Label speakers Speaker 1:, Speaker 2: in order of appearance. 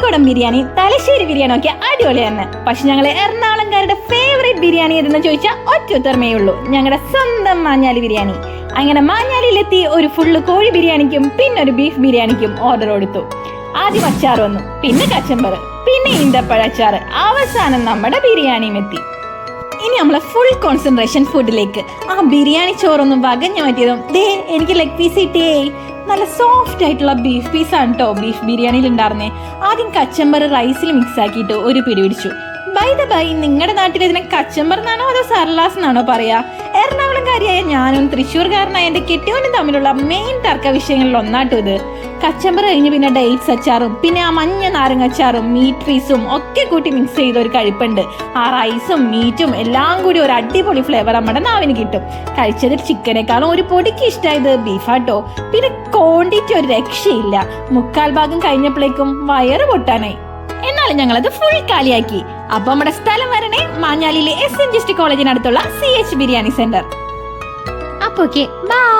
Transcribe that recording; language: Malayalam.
Speaker 1: കോഴിക്കോടൻ ബിരിയാണി തലശ്ശേരി ബിരിയാണി ഒക്കെ അടിപൊളിയാണ് പക്ഷെ ഞങ്ങൾ എറണാകുളംകാരുടെ ഫേവറേറ്റ് ബിരിയാണി ഏതെന്ന് ചോദിച്ചാൽ ഒറ്റ ഉത്തരമേ ഉള്ളൂ. ഞങ്ങളുടെ സ്വന്തം മാഞ്ഞാലി ബിരിയാണി. അങ്ങനെ മാഞ്ഞാലിയിലെത്തി ഒരു ഫുള്ള് കോഴി ബിരിയാണിക്കും പിന്നെ ഒരു ബീഫ് ബിരിയാണിക്കും ഓർഡർ കൊടുത്തു. ആദ്യം അച്ചാർ വന്നു പിന്നെ കച്ചമ്പർ പിന്നെ ഈന്തപ്പഴ അച്ചാർ അവസാനം നമ്മുടെ ബിരിയാണിയും എത്തി. നമ്മളെ ഫുൾ കോൺസെൻട്രേഷൻ ഫുഡിലേക്ക് ആ ബിരിയാണി ചോറൊന്നും വകഞ്ഞു മാറ്റിയതും ദേ എനിക്ക് ലെഗ് പീസ് കിട്ടിയേ. നല്ല സോഫ്റ്റ് ആയിട്ടുള്ള ബീഫ് പീസ് ആണ് കേട്ടോ ബീഫ് ബിരിയാണിയിൽ ഉണ്ടായിരുന്നേ. ആദ്യം കച്ചമ്പർ റൈസിൽ മിക്സ് ആക്കിയിട്ട് ഒരു പിടി പിടിച്ചു. ബൈ ദ ബൈ നിങ്ങളുടെ നാട്ടിൽ ഇതിനെ കച്ചമ്പർ എന്നാണോ അതോ സർലാസ് എന്നാണോ പറയാ? എറണാകുളംകാരിയായ ഞാനും തൃശ്ശൂർകാരനായ എന്റെ കെട്ടിയോനും തമ്മിലുള്ള മെയിൻ തർക്ക വിഷയങ്ങളിൽ ഒന്നാട്ടു ഇത്. കച്ചമ്പർ കഴിഞ്ഞ് പിന്നെ ഡേറ്റ്സ് അച്ചാറും പിന്നെ ആ മഞ്ഞ നാരങ്ങ അച്ചാറും മീറ്റ് പീസും ഒക്കെ കൂട്ടി മിക്സ് ചെയ്ത ഒരു കഴിപ്പുണ്ട്. ആ റൈസും മീറ്റും എല്ലാം കൂടി ഒരു അടിപൊളി ഫ്ലേവർ നമ്മുടെ നാവിന് കിട്ടും. കഴിച്ചത് ചിക്കനേക്കാളും ഒരു പൊടിക്ക് ഇഷ്ടമായത് ബീഫാട്ടോ പിന്നെ ക്വാണ്ടിറ്റി ഒരു രക്ഷയില്ല. മുക്കാൽ ഭാഗം കഴിഞ്ഞപ്പോഴേക്കും വയറ് പൊട്ടാനായി. എന്നാലും ഞങ്ങളത് ഫുൾ കാലിയാക്കി. അപ്പൊ നമ്മുടെ സ്ഥലം വരണേ മാഞ്ഞാലിയിലെ എസ് എൻ ജി കോളേജിനടുത്തുള്ള സി എച്ച് ബിരിയാണി സെന്റർ
Speaker 2: അപ്പൊ ബൈ